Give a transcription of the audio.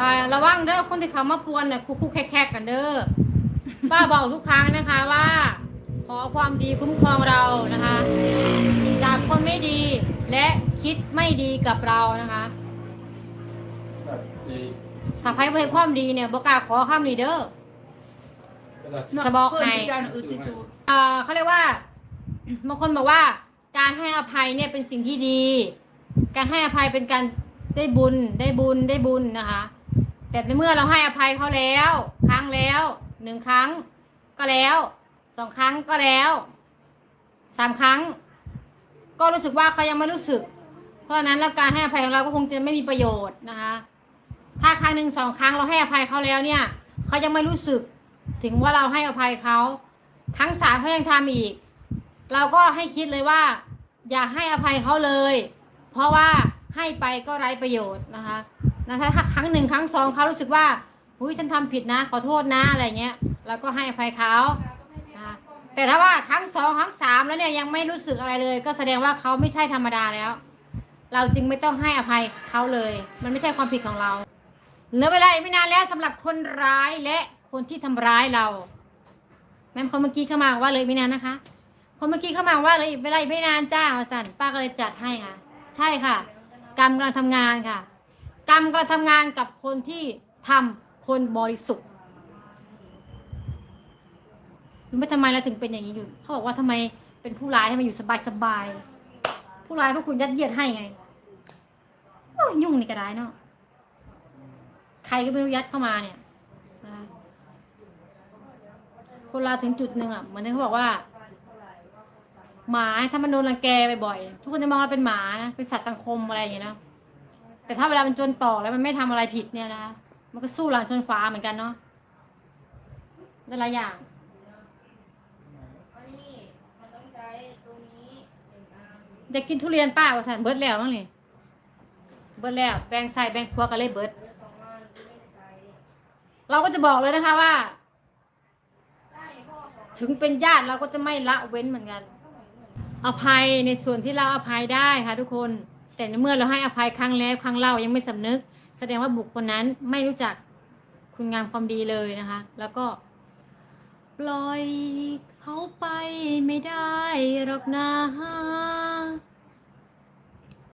อ่าระวังเด้อคนที่เขามาปวนเนี่ยคุกๆแคกๆกันเด้อป้าบอกทุกครั้งนะคะว่า ขอความดีคุ้มครองเรานะคะจากคนไม่ดีและคิดไม่ดีกับเรานะคะแบบดีถ้าใครบ่เห็นความดีเนี่ยบอกล้าขอข้ามนีเด้อกระดาษสะบอกเพื่อนให้ที่เจ้าน่ะอึดที่สุดอ่าเขาเรียกว่าบางคนบอกว่าการให้อภัยเนี่ยเป็นสิ่งที่ดี การให้อภัยเป็นการได้บุญได้บุญได้บุญนะคะ แต่ในเมื่อเราให้อภัยเขาแล้ว ครั้งแล้วหนึ่งครั้งก็แล้วสองครั้งก็แล้วสามครั้ง ก็รู้สึกว่าเขายังไม่รู้สึก เพราะฉะนั้นแล้วการให้อภัยของเราก็คงจะไม่มีประโยชน์นะคะ ถ้าครั้งหนึ่งสองครั้งเราให้อภัยเขาแล้วเนี่ยเขายังไม่รู้สึก ถึงว่าเราให้อภัยเขาทั้งสามเขายังทำอีก เราก็ให้คิดเลยว่า อย่าให้อภัยเขาเลย เพราะว่าให้ไปก็ไร้ประโยชน์นะคะ นะถ้าครั้งหนึ่งครั้งสองเขารู้สึกว่าอุ้ยฉันทำผิดนะ ขอโทษนะอะไรเงี้ยเราก็ให้อภัยเขาแต่ถ้าว่าครั้งสองครั้งสามแล้วเนี่ยยังไม่รู้สึกอะไรเลย ก็แสดงว่าเขาไม่ใช่ธรรมดาแล้ว เราจึงไม่ต้องให้อภัยเขาเลย มันไม่ใช่ความผิดของเราเหลือเวลาไม่นานแล้วสำหรับคนร้ายและคนที่ทำร้ายเรา แม่คนเมื่อกี้เข้ามาว่าเลยไม่นานนะคะ คนเมื่อกี้เข้ามาว่าเลยเวลาไม่นานจ้ามาสั่นป้าก็เลยจัดให้ค่ะ ใช่ค่ะ กรรมกำลังทำงานค่ะ กรรมกำลังทำงานกับคนที่ทำคนบริสุทธิ์รู้ไหมทำไมเราถึงเป็นอย่างนี้อยู่เขาบอกว่าทำไมเป็นผู้ร้ายทำไมอยู่สบายสบายๆผู้ร้ายพราะคุณยัดเยียดให้ไงยุ่งนี่ก็ได้เนาะใครก็ไม่รู้ยัดเข้ามาเนี่ยคะคนเราถึงจุดหนึ่งอะเหมือนที่เขาบอกว่า หมาถ้ามันโดนรังแกบ่อยๆทุกคนจะมองว่าเป็นหมานะเป็นสัตว์สังคมอะไรอย่างเงี้ยนะ แต่ถ้าเวลามันจนต่อแล้วมันไม่ทำอะไรผิดเนี่ยนะมันก็สู้หลังชนฟ้าเหมือนกันเนาะแต่ละอย่างอันนี้มันต้องใช้ตรงนี้หนึ่งอันอยากกินทุเรียนป้าวสันเบิร์ดแล้วมั้งนี่เบิร์ดแล้วแบ่งใส่แบ่งครัวกันเลยเบิร์ดเราก็จะบอกเลยนะคะว่า ถึงเป็นญาติเราก็จะไม่ละเว้นเหมือนกัน อภัยในส่วนที่เราอภัยได้ค่ะทุกคน แต่ในเมื่อเราให้อภัยครั้งแล้วครั้งเล่ายังไม่สำนึก แสดงว่าบุคคลนั้นไม่รู้จักคุณงามความดีเลยนะคะ แล้วก็ ปล่อยเขาไปไม่ได้หรอกนะ